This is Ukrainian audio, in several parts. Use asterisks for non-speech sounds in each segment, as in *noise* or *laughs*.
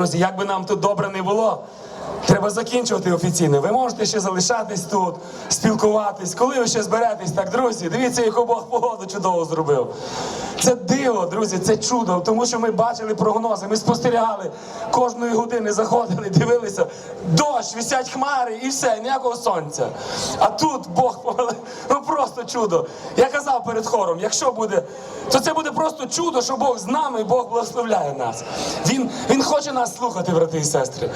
Друзі, як би нам тут добре не було, треба закінчувати офіційно. Ви можете ще залишатись тут, спілкуватись. Коли ви ще зберетесь, так, друзі, дивіться, яку Бог погоду чудово зробив. Це диво, друзі, це чудо, тому що ми бачили прогнози, ми спостерігали кожної години, заходили, дивилися, дощ, висять хмари і все, ніякого сонця. А тут Бог ну просто чудо. Я казав перед хором, якщо буде, то це буде просто чудо, що Бог з нами, Бог благословляє нас. Він, він хоче нас слухати, брати і сестри.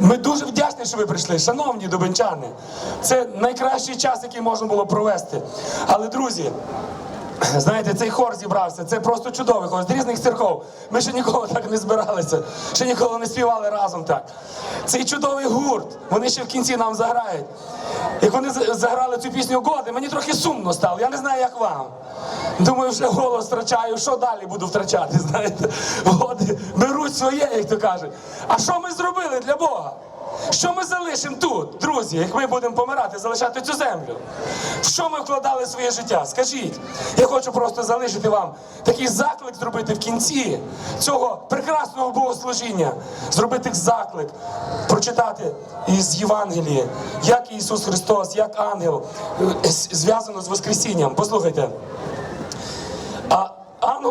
Ми дуже вдячні, що ви прийшли, шановні дубенчани. Це найкращий час, який можна було провести. Але, друзі, *clears throat* Знаєте, цей хор зібрався, це просто чудовий хор з різних церков. Ми ще ніколи так не збиралися, ще ніколи не співали разом так. Цей чудовий гурт, вони ще в кінці нам заграють. Як вони заграли цю пісню годи, мені трохи сумно стало. Я не знаю, як вам. Думаю, вже голос втрачаю, що далі буду втрачати, *laughs* знаєте. Годи беруть своє, як то кажуть. А що ми зробили для Бога? Що ми залишимо тут, друзі, як ми будемо помирати, залишати цю землю? В що ми вкладали своє життя? Скажіть, я хочу просто залишити вам такий заклик зробити в кінці цього прекрасного богослужіння, зробити заклик, прочитати із Євангелії, як Ісус Христос, як ангел, е, зв'язано з Воскресінням. Послухайте.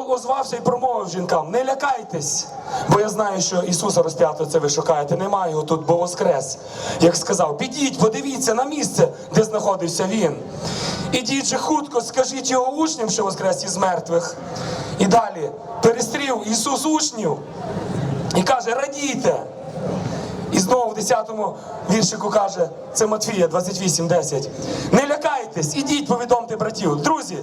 Озвався і промовив жінкам: не лякайтесь, бо я знаю, що Ісуса розп'ятого це ви шукаєте. Немає його тут, бо воскрес. Як сказав, підіть, подивіться на місце, де знаходився він. Ідіть же хутко, скажіть його учням, що воскрес із мертвих. І далі перестрів Ісус учнів і каже: радійте. І знову в 10-му віршику каже, це Матфія 28.10. Не лякайтесь, ідіть, повідомте братів. Друзі,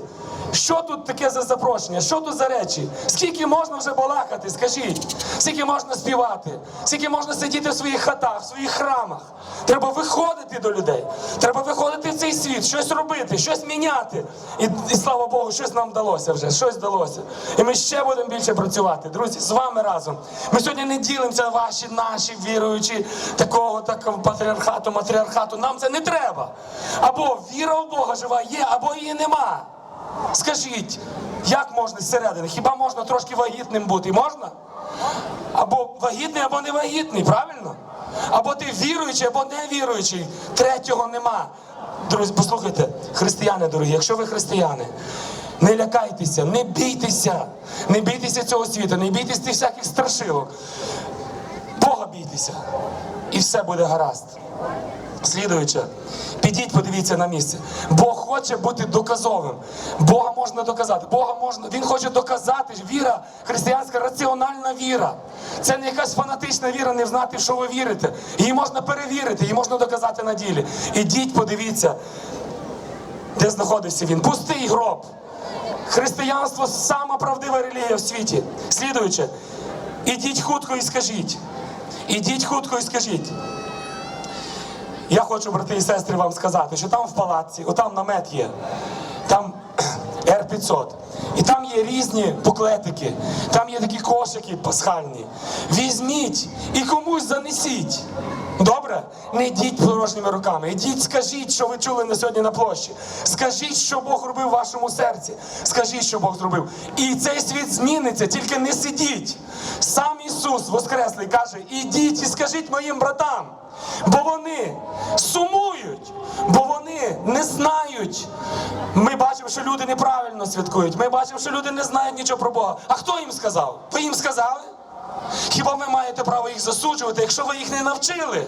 що тут таке за запрошення? Що тут за речі? Скільки можна вже балакати? Скажіть, скільки можна співати, скільки можна сидіти в своїх хатах, в своїх храмах. Треба виходити до людей. Треба виходити в цей світ, щось робити, щось міняти. І, і слава Богу, щось нам вдалося вже, щось вдалося. І ми ще будемо більше працювати. Друзі, з вами разом. Ми сьогодні не ділимося ваші, наші віруючі такого, такого патріархату, матріархату. Нам це не треба. Або віра в Бога жива є, або її нема. Скажіть, як можна зсередини? Хіба можна трошки вагітним бути? Можна? Або вагітний, або не вагітний, правильно? Або ти віруючий, або не віруючий. Третього нема. Друзі, послухайте, християни дорогі, якщо ви християни, не лякайтеся, не бійтеся, не бійтеся цього світу, не бійтеся тих всяких страшилок. Бога бійтеся, і все буде гаразд. Слідуюче, підіть, подивіться на місце. Бог хоче бути доказовим. Бога можна доказати. Бога можна. Він хоче доказати. Віра, християнська раціональна віра. Це не якась фанатична віра, не знати, в що ви вірите. Її можна перевірити, її можна доказати на ділі. Ідіть, подивіться, де знаходився він. Пустий гроб. Християнство сама правдива релігія в світі. Слідуюче, ідіть хутко і скажіть. Ідіть хутко і скажіть. Я хочу, брати і сестри, вам сказати, що там в палаці, отам намет є, там *clears throat* Р-500. І там є різні буклетики, там є такі кошики пасхальні. Візьміть і комусь занесіть. Добре? Не йдіть порожніми руками. Ідіть, скажіть, що ви чули на сьогодні на площі. Скажіть, що Бог робив в вашому серці. Скажіть, що Бог зробив. І цей світ зміниться, тільки не сидіть. Сам Ісус Воскреслий каже: ідіть і скажіть моїм братам. Бо вони сумують, бо вони не знають. Ми бачимо, що люди неправильно святкують. Ми бачимо, що люди не знають нічого про Бога. А хто їм сказав? Ви їм сказали? Хіба ви маєте право їх засуджувати, якщо ви їх не навчили?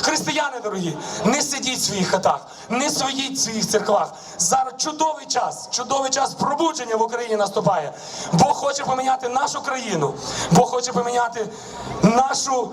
Християни дорогі, не сидіть в своїх хатах, не своїть в своїх церквах. Зараз чудовий час, чудовий час пробудження в Україні наступає. Бог хоче поміняти нашу країну, Бог хоче поміняти нашу,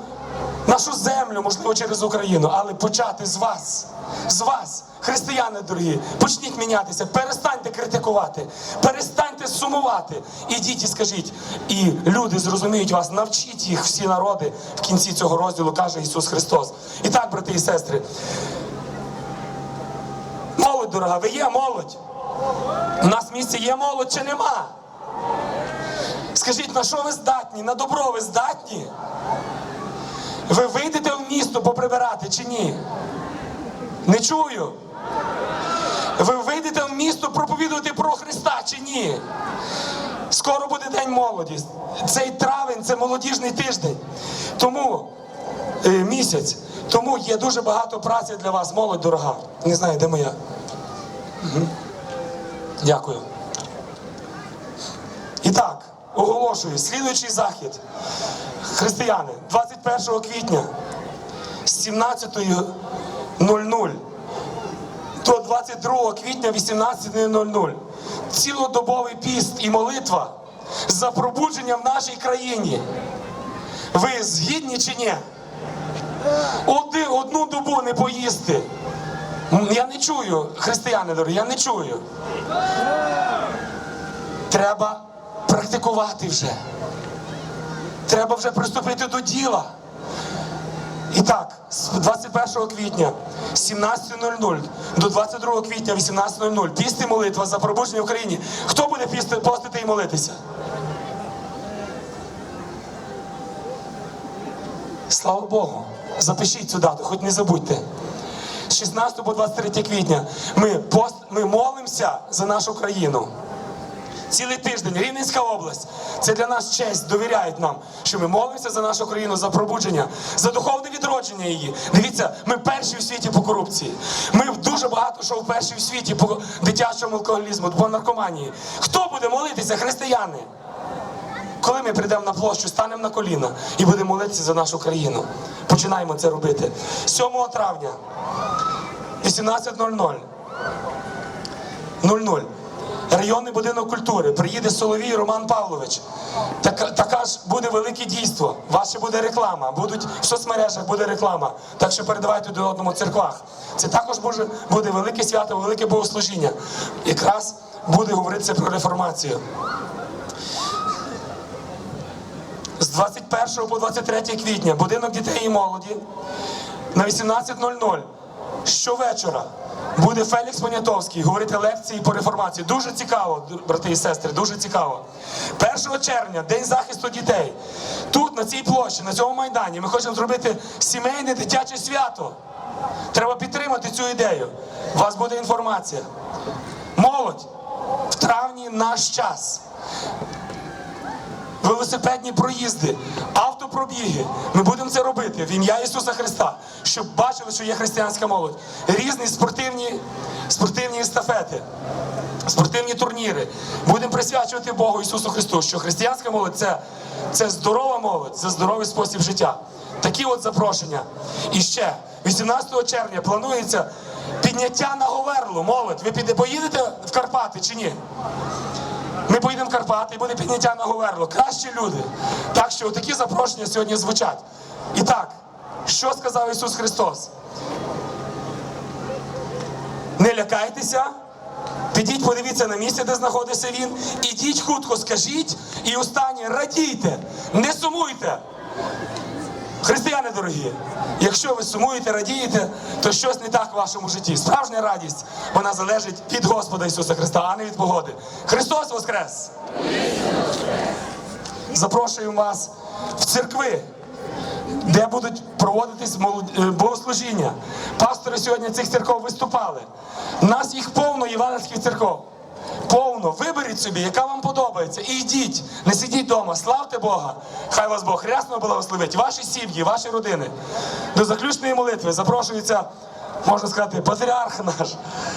нашу землю, можливо, через Україну, але почати з вас. З вас, християни дорогі, почніть мінятися, перестаньте критикувати, перестаньте сумувати. Ідіть і скажіть, і люди зрозуміють вас, навчіть їх всі народи в кінці цього розділу, каже Ісус Христос. І так, брати і сестри, молодь дорога, ви є молодь. У нас в місті є молодь чи нема? Скажіть, на що ви здатні? На добро ви здатні? Ви вийдете в місто поприбирати чи ні? Не чую. Ви вийдете в місто проповідувати про Христа чи ні? Скоро буде День молоді. Цей травень це молодіжний тиждень. Тому е, місяць, тому є дуже багато праці для вас, молодь дорога. Не знаю, де моя. Мгм. Дякую. І так, оголошую, слідуючий захід. Християни, 21 квітня з 17.00 до 22 квітня 18.00. Цілодобовий піст і молитва за пробудження в нашій країні. Ви згідні чи ні? Оди, одну добу не поїсти. Я не чую, християни дорогі, я не чую. Треба практикувати вже. Треба вже приступити до діла. І так, з 21 квітня 17.00 до 22 квітня 18.00 піст і молитва за пробудження в Україні. Хто буде пісти, постити і молитися? Слава Богу! Запишіть цю дату, хоч не забудьте. З 16 по 23 квітня ми, пост, ми молимося за нашу країну. Цілий тиждень Рівненська область. Це для нас честь, довіряють нам, що ми молимося за нашу країну, за пробудження, за духовне відродження її. Дивіться, ми перші в світі по корупції. Ми дуже багато що в перші в світі по дитячому алкоголізму, по наркоманії. Хто буде молитися, християни? Коли ми прийдемо на площу, станемо на коліна і будемо молитися за нашу країну. Починаємо це робити. 7 травня, 18.00. 00. Районний будинок культури. Приїде Соловій Роман Павлович. Так, така ж буде велике дійство. Ваша буде реклама. Будуть в соцмережах буде реклама. Так що передавайте до одному церквах. Це також буде, буде велике свято, велике богослужіння. Якраз буде говоритися про реформацію. З 21 по 23 квітня будинок дітей і молоді на 18.00 щовечора буде Фелікс Понятовський говорити лекції по реформації. Дуже цікаво, брати і сестри, дуже цікаво. 1 червня, День захисту дітей. Тут, на цій площі, на цьому майдані, ми хочемо зробити сімейне дитяче свято. Треба підтримати цю ідею. У вас буде інформація. Молодь в травні наш час велосипедні проїзди, автопробіги. Ми будемо це робити в ім'я Ісуса Христа, щоб бачили, що є християнська молодь. Різні спортивні, спортивні естафети, спортивні турніри. Будемо присвячувати Богу Ісусу Христу, що християнська молодь це, це здорова молодь, це здоровий спосіб життя. Такі от запрошення. І ще 18 червня планується підняття на Говерлу. Молодь. Ви поїдете в Карпати чи ні? Ми поїдемо в Карпати і буде підняття на Говерло. Кращі люди. Так що такі запрошення сьогодні звучать. І так, що сказав Ісус Христос? Не лякайтеся, підіть, подивіться на місце, де знаходиться Він. Ідіть хутко, скажіть, і останнє радійте, не сумуйте. Християни дорогі, якщо ви сумуєте, радієте, то щось не так в вашому житті. Справжня радість вона залежить від Господа Ісуса Христа, а не від погоди. Христос Воскрес! Запрошуємо вас в церкви, де будуть проводитись е, богослужіння. Пастори сьогодні цих церков виступали. У нас їх повно євангельських церков. Повно. Виберіть собі, яка вам подобається. І йдіть, не сидіть вдома, славте Бога. Хай вас Бог рясно благословить. Ваші сім'ї, ваші родини. До заключної молитви запрошується, можна сказати, патріарх наш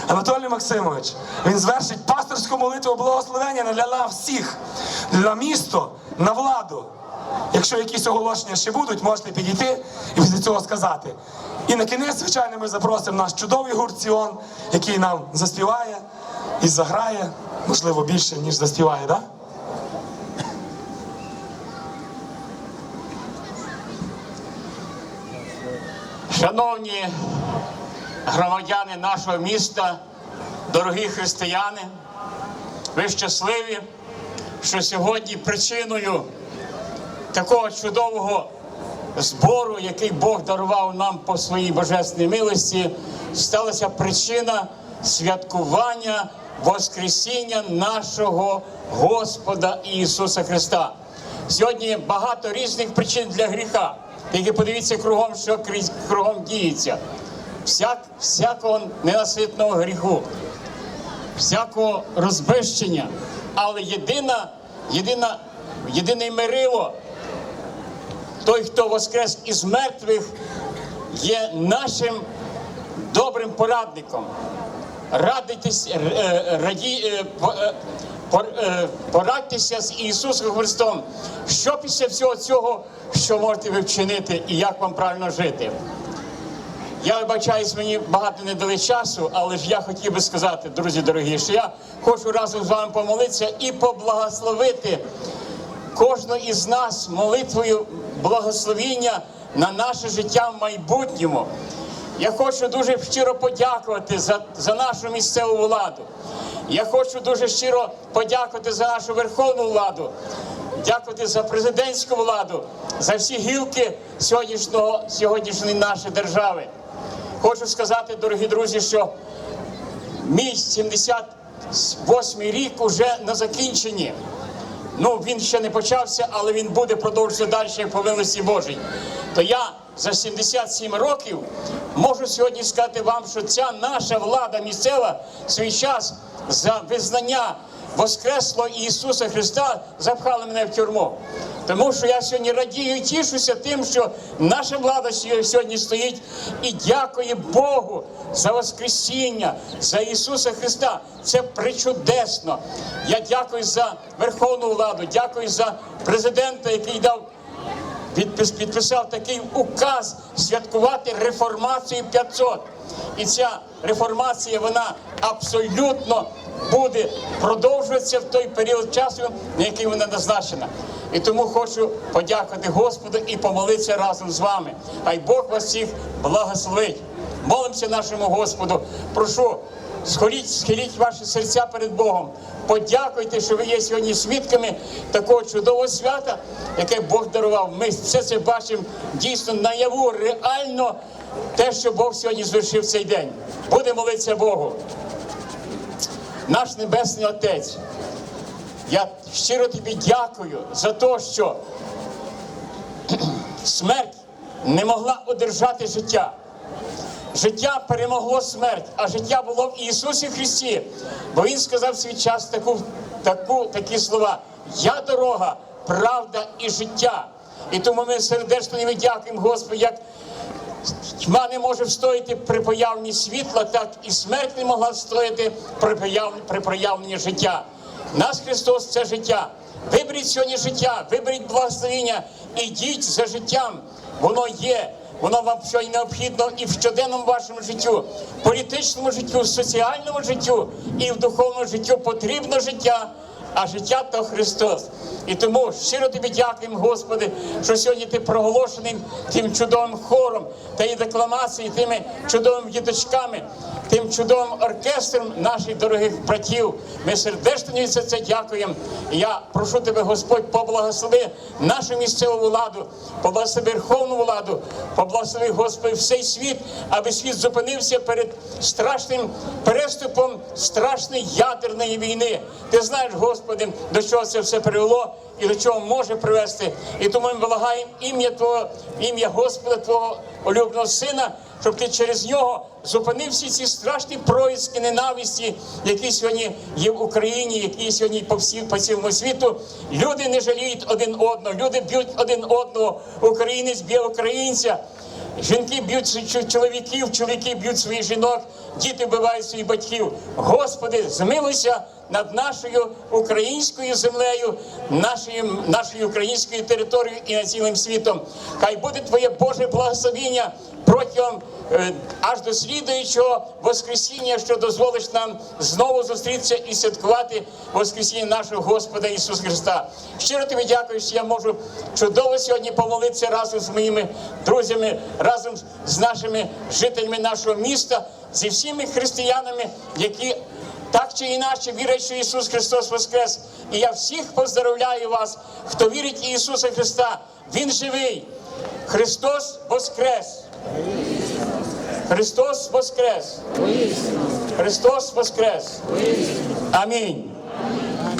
Анатолій Максимович. Він звершить пасторську молитву благословення для нас всіх, на місто, на владу. Якщо якісь оголошення ще будуть, можете підійти і після цього сказати. І на кінець, звичайно, ми запросимо наш чудовий гурт Сіон, який нам заспіває і заграє, можливо, більше, ніж заспіває, так? Да? Шановні громадяни нашого міста, дорогі християни, ви щасливі, що сьогодні причиною такого чудового збору, який Бог дарував нам по своїй божественній милості, сталася причина святкування Воскресіння нашого Господа Ісуса Христа. Сьогодні багато різних причин для гріха. Тільки подивіться кругом, що кругом діється. Всяк, всякого ненаситного гріху, всякого розбищення. Але єдина, єдина, єдине мирило той, хто воскрес із мертвих, є нашим добрим порадником. Радитись, е, раді, е, пор- е, порадьтеся з Ісусом Христом. Що після всього цього, що можете ви вчинити і як вам правильно жити? Я вибачаюсь, мені багато не дали часу, але ж я хотів би сказати, друзі дорогі, що я хочу разом з вами помолитися і поблагословити кожного із нас молитвою благословіння на наше життя в майбутньому. Я хочу дуже щиро подякувати за, за нашу місцеву владу. Я хочу дуже щиро подякувати за нашу верховну владу, дякувати за президентську владу, за всі гілки сьогоднішнього, сьогоднішньої нашої держави. Хочу сказати, дорогі друзі, що мій 78-й рік уже на закінченні. Ну, він ще не почався, але він буде продовжуватися далі по милості Божій. То я за 77 років можу сьогодні сказати вам, що ця наша влада місцева свій час за визнання Воскресло Ісуса Христа запхали мене в тюрму. Тому що я сьогодні радію і тішуся тим, що наша влада сьогодні стоїть і дякує Богу за Воскресіння, за Ісуса Христа. Це причудесно. Я дякую за верховну владу, дякую за президента, який дав підписав такий указ святкувати реформацію 500. І ця реформація вона абсолютно буде продовжуватися в той період часу, на який вона назначена. І тому хочу подякувати Господу і помолитися разом з вами. Хай Бог вас всіх благословить. Молимося нашому Господу. Прошу, схиліть, схиліть ваші серця перед Богом. Подякуйте, що ви є сьогодні свідками такого чудового свята, яке Бог дарував. Ми все це бачимо дійсно наяву, реально те, що Бог сьогодні звершив цей день. Буде молитися Богу. Наш Небесний Отець. Я щиро тобі дякую за те, що *clears throat* смерть не могла одержати життя. Життя перемогло смерть, а життя було в Ісусі Христі. Бо Він сказав свій час таку, таку, такі слова: Я дорога, правда і життя. І тому ми сердечно не дякуємо Господу, як тьма не може встояти при появленні світла, так і смерть не могла встояти при появленні, при проявленні життя. Нас Христос це життя. Виберіть сьогодні життя, виберіть благословіння, ідіть за життям. Воно є. Воно вам сьогодні необхідно і в щоденному вашому життю, політичному життю, соціальному життю і в духовному життю потрібно життя, а життя то Христос. І тому щиро тобі дякуємо, Господи, що сьогодні ти проголошений тим чудовим хором та і декламацією, тими чудовими діточками, тим чудовим оркестром наших дорогих братів. Ми сердечно за це дякуємо. Я прошу тебе, Господь, поблагослови нашу місцеву владу, поблагослови верховну владу, поблагослови, Господи, всей світ, аби світ зупинився перед страшним переступом страшної ядерної війни. Ти знаєш, Господи, до чого це все привело і до чого може привести. І тому ми вимагаємо ім'я Твого, ім'я Господа Твого улюбленого Сина, щоб ти через нього зупинив всі ці страшні проїзки ненависті, які сьогодні є в Україні, які сьогодні по всі по цілому світу. Люди не жаліють один одного, люди б'ють один одного. Українець б'є українця. Жінки б'ють чоловіків, чоловіки б'ють своїх жінок, діти вбивають своїх батьків. Господи, змилуйся над нашою українською землею, нашою, нашою українською територією і над цілим світом. Хай буде Твоє Боже благословіння протягом е, аж до слідуючого Воскресіння, що дозволиш нам знову зустрітися і святкувати Воскресіння нашого Господа Ісуса Христа. Щиро тобі дякую, що я можу чудово сьогодні помолитися разом з моїми друзями, разом з нашими жителями нашого міста, зі всіми християнами, які так чи інакше вірять, що Ісус Христос Воскрес. І я всіх поздоровляю вас, хто вірить в Ісуса Христа. Він живий. Христос Воскрес! Христос Воскрес! Христос Воскрес! Амінь.